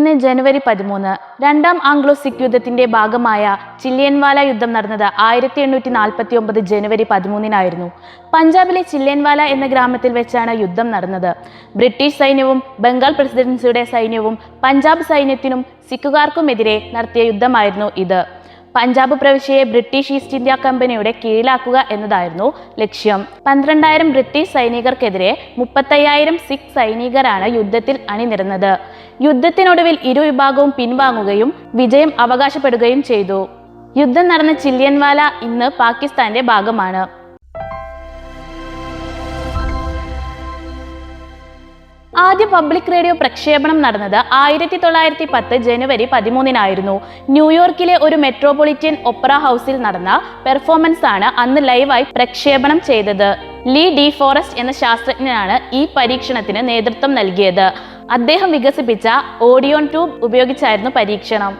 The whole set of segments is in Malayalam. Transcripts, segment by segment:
ഇന്ന് ജനുവരി പതിമൂന്ന് രണ്ടാം ആംഗ്ലോ സിഖ് യുദ്ധത്തിന്റെ ഭാഗമായ ചില്ലിയൻവാല യുദ്ധം നടന്നത് ആയിരത്തി എണ്ണൂറ്റി നാൽപ്പത്തി ഒമ്പത് ജനുവരി പതിമൂന്നിനായിരുന്നു. പഞ്ചാബിലെ ചില്ലിയൻവാല എന്ന ഗ്രാമത്തിൽ വെച്ചാണ് യുദ്ധം നടന്നത്. ബ്രിട്ടീഷ് സൈന്യവും ബംഗാൾ പ്രസിഡൻസിയുടെ സൈന്യവും പഞ്ചാബ് സൈന്യത്തിനും സിഖുകാർക്കുമെതിരെ നടത്തിയ യുദ്ധമായിരുന്നു ഇത്. പഞ്ചാബ് പ്രവിശ്യയെ ബ്രിട്ടീഷ് ഈസ്റ്റ് ഇന്ത്യ കമ്പനിയുടെ കീഴിലാക്കുക എന്നതായിരുന്നു ലക്ഷ്യം. പന്ത്രണ്ടായിരം ബ്രിട്ടീഷ് സൈനികർക്കെതിരെ മുപ്പത്തയ്യായിരം സിഖ് സൈനികരാണ് യുദ്ധത്തിൽ അണിനിരന്നത്. യുദ്ധത്തിനൊടുവിൽ ഇരുവിഭാഗവും പിൻവാങ്ങുകയും വിജയം അവകാശപ്പെടുകയും ചെയ്തു. യുദ്ധം നടന്ന ചില്ലിയൻവാല ഇന്ന് പാകിസ്ഥാന്റെ ഭാഗമാണ്. ആദ്യ പബ്ലിക് റേഡിയോ പ്രക്ഷേപണം നടന്നത് ആയിരത്തി തൊള്ളായിരത്തി പത്ത് ജനുവരി പതിമൂന്നിനായിരുന്നു. ന്യൂയോർക്കിലെ ഒരു മെട്രോപൊളിറ്റൻ ഒപ്പറ ഹൗസിൽ നടന്ന പെർഫോമൻസ് ആണ് അന്ന് ലൈവായി പ്രക്ഷേപണം ചെയ്തത്. ലീ ഡി ഫോറസ്റ്റ് എന്ന ശാസ്ത്രജ്ഞനാണ് ഈ പരീക്ഷണത്തിന് നേതൃത്വം നൽകിയത്. അദ്ദേഹം വികസിപ്പിച്ച ഓഡിയോൺ ട്യൂബ് ഉപയോഗിച്ചായിരുന്നു പരീക്ഷണം.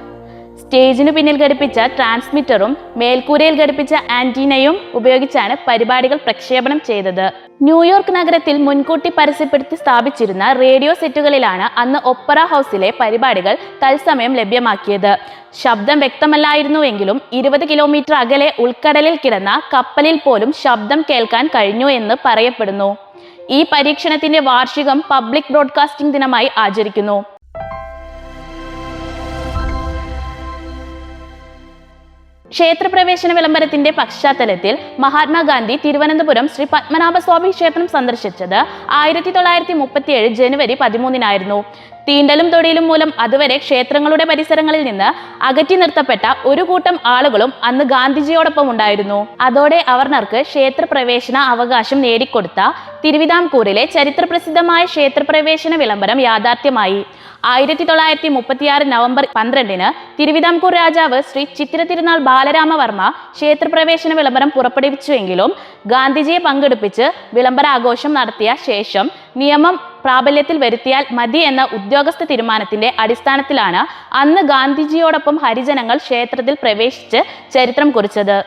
സ്റ്റേജിനു പിന്നിൽ ഘടിപ്പിച്ച ട്രാൻസ്മിറ്ററും മേൽക്കൂരയിൽ ഘടിപ്പിച്ച ആന്റീനയും ഉപയോഗിച്ചാണ് പരിപാടികൾ പ്രക്ഷേപണം ചെയ്തത്. ന്യൂയോർക്ക് നഗരത്തിൽ മുൻകൂട്ടി പരസ്യപ്പെടുത്തി സ്ഥാപിച്ചിരുന്ന റേഡിയോ സെറ്റുകളിലാണ് അന്ന് ഒപ്പറ ഹൗസിലെ പരിപാടികൾ തത്സമയം ലഭ്യമാക്കിയത്. ശബ്ദം വ്യക്തമല്ലായിരുന്നുവെങ്കിലും ഇരുപത് കിലോമീറ്റർ അകലെ ഉൾക്കടലിൽ കിടന്ന കപ്പലിൽ പോലും ശബ്ദം കേൾക്കാൻ കഴിഞ്ഞു എന്ന് പറയപ്പെടുന്നു. ഈ പരീക്ഷണത്തിന്റെ വാർഷികം പബ്ലിക് ബ്രോഡ്കാസ്റ്റിംഗ് ദിനമായി ആചരിക്കുന്നു. ക്ഷേത്രപ്രവേശന വിളംബരത്തിന്റെ പശ്ചാത്തലത്തിൽ മഹാത്മാഗാന്ധി തിരുവനന്തപുരം ശ്രീ പത്മനാഭസ്വാമി ക്ഷേത്രം സന്ദർശിച്ചത് ആയിരത്തി തൊള്ളായിരത്തി മുപ്പത്തിയേഴ് ജനുവരി പതിമൂന്നിനായിരുന്നു. തീണ്ടലും തൊടിയിലും മൂലം അതുവരെ ക്ഷേത്രങ്ങളുടെ പരിസരങ്ങളിൽ നിന്ന് അകറ്റി നിർത്തപ്പെട്ട ഒരു കൂട്ടം ആളുകളും അന്ന് ഗാന്ധിജിയോടൊപ്പം ഉണ്ടായിരുന്നു. അതോടെ അവർണർക്ക് ക്ഷേത്രപ്രവേശന അവകാശം നേടിക്കൊടുത്ത തിരുവിതാംകൂറിലെ ചരിത്രപ്രസിദ്ധമായ ക്ഷേത്രപ്രവേശന വിളംബരം യാഥാർത്ഥ്യമായി. ആയിരത്തി തൊള്ളായിരത്തി മുപ്പത്തിയാറ് നവംബർ പന്ത്രണ്ടിന് തിരുവിതാംകൂർ രാജാവ് ശ്രീ ചിത്തിര തിരുനാൾ ബാലരാമവർമ്മ ക്ഷേത്രപ്രവേശന വിളംബരം പുറപ്പെടുവിച്ചുവെങ്കിലും ഗാന്ധിജിയെ പങ്കെടുപ്പിച്ച് വിളംബരാഘോഷം നടത്തിയ ശേഷം നിയമം പ്രാബല്യത്തിൽ വരുത്തിയാൽ മതി എന്ന ഉദ്യോഗസ്ഥ തീരുമാനത്തിന്റെ അടിസ്ഥാനത്തിലാണ് അന്ന് ഗാന്ധിജിയോടൊപ്പം ഹരിജനങ്ങൾ ക്ഷേത്രത്തിൽ പ്രവേശിച്ച് ചരിത്രം കുറിച്ചത്.